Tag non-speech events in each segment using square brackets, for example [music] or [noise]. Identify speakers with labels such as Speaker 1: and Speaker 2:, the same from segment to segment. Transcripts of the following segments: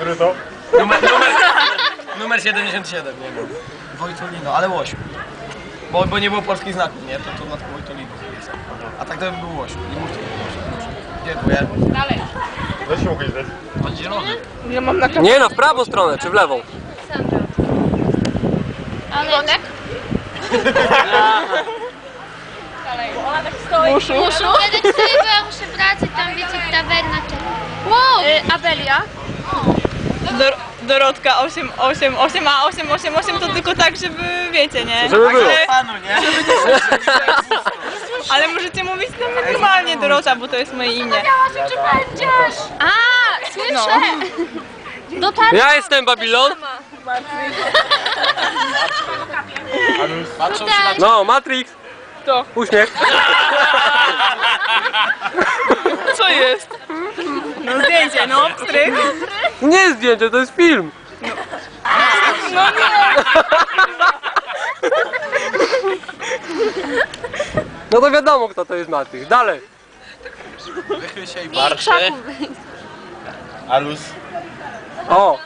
Speaker 1: Który to?
Speaker 2: Numer, numer, numer 77, nie wiem. Wojtolino, ale Łosiu. Bo, bo nie było polskich znaków, nie? To, to dlatego Wojtolino jest. A tak to by był Łosiu. Nie mówcie. Dziękuję.
Speaker 3: Dalej.
Speaker 1: Weź się mogę dać.
Speaker 2: On zielony.
Speaker 4: Ja mam na.
Speaker 5: Nie, no w prawą stronę, czy w lewą?
Speaker 3: Iwonek? [laughs] Dalej. Bo ona tak stoi.
Speaker 4: Muszu.
Speaker 3: Muszu?
Speaker 6: Sobie,
Speaker 4: Dor Dorotka 8, 8, 8, a 8, 8, 8 to tylko tak, żeby wiecie, nie?
Speaker 5: Żeby było.
Speaker 4: Ale,
Speaker 2: Panu, nie?
Speaker 4: ale możecie mówić nawet normalnie Dorota, bo to jest moje imię.
Speaker 3: Czy będziesz? A, słyszę. Dotarł.
Speaker 5: Ja jestem Babilon.
Speaker 2: Patrzą się na
Speaker 5: No, Matrix.
Speaker 4: To.
Speaker 5: Uśmiech.
Speaker 4: Co jest? No zdjęcie, no, pstryk.
Speaker 5: Nie zdjęcie, to jest film.
Speaker 4: No nie.
Speaker 5: No to wiadomo, kto to jest Matrix. Dalej.
Speaker 2: wychyl się i barszy.
Speaker 1: Alus.
Speaker 5: O,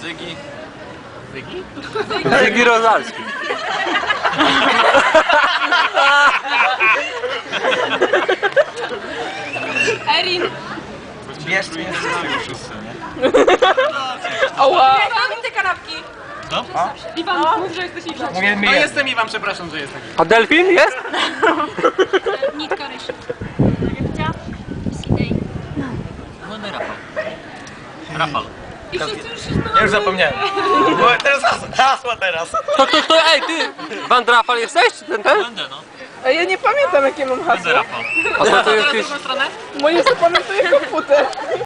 Speaker 2: Zygi. Zygi?
Speaker 5: Ziggy Rozalski.
Speaker 4: Erin.
Speaker 2: Bierz mnie [laughs]
Speaker 4: Ała. Iwan, te kanapki.
Speaker 2: No?
Speaker 4: Iwan, mów, że jesteś Iwan.
Speaker 2: Mówię,
Speaker 7: No jestem Iwan, przepraszam, że jestem.
Speaker 5: A delfin jest? [laughs]
Speaker 3: Nitka ryszy.
Speaker 7: Rafał.
Speaker 2: Ja już zapomniałem. Bo teraz hasła, teraz.
Speaker 5: To kto, kto, ej ty, Van Drafal jesteś? Ten, ten?
Speaker 7: Będę, no.
Speaker 4: A ja nie pamiętam jakie mam hasło.
Speaker 7: Będę Rafał.
Speaker 5: A to, to jest jakieś...
Speaker 4: Moje zapamiętuję komputer.